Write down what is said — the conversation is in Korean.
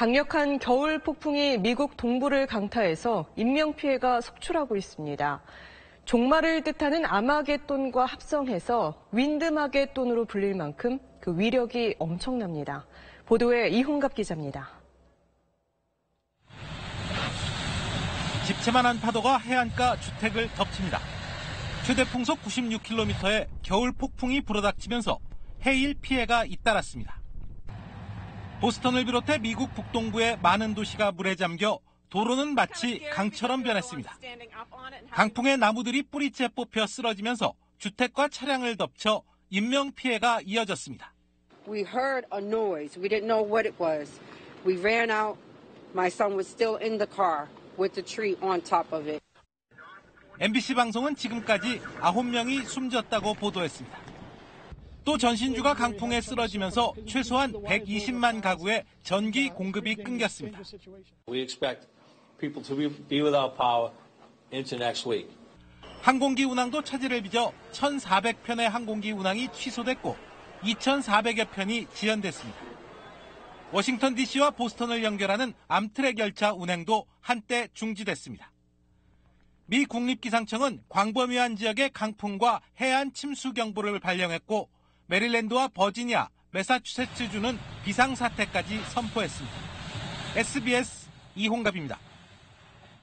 강력한 겨울 폭풍이 미국 동부를 강타해서 인명피해가 속출하고 있습니다. 종말을 뜻하는 아마겟돈과 합성해서 윈드마겟돈으로 불릴 만큼 그 위력이 엄청납니다. 보도에 이홍갑 기자입니다. 집채만한 파도가 해안가 주택을 덮칩니다. 최대 풍속 96km의 겨울 폭풍이 불어닥치면서 해일 피해가 잇따랐습니다. 보스턴을 비롯해 미국 북동부의 많은 도시가 물에 잠겨 도로는 마치 강처럼 변했습니다. 강풍의 나무들이 뿌리째 뽑혀 쓰러지면서 주택과 차량을 덮쳐 인명 피해가 이어졌습니다. We heard a noise. We didn't know what it was. We ran out. My son was still in the car with the tree on top of it. MBC 방송은 지금까지 9명이 숨졌다고 보도했습니다. 또 전신주가 강풍에 쓰러지면서 최소한 120만 가구의 전기 공급이 끊겼습니다. 항공기 운항도 차질을 빚어 1,400편의 항공기 운항이 취소됐고 2,400여 편이 지연됐습니다. 워싱턴 DC와 보스턴을 연결하는 암트랙 열차 운행도 한때 중지됐습니다. 미 국립기상청은 광범위한 지역의 강풍과 해안 침수 경보를 발령했고 메릴랜드와 버지니아, 매사추세츠주는 비상사태까지 선포했습니다. SBS 이홍갑입니다.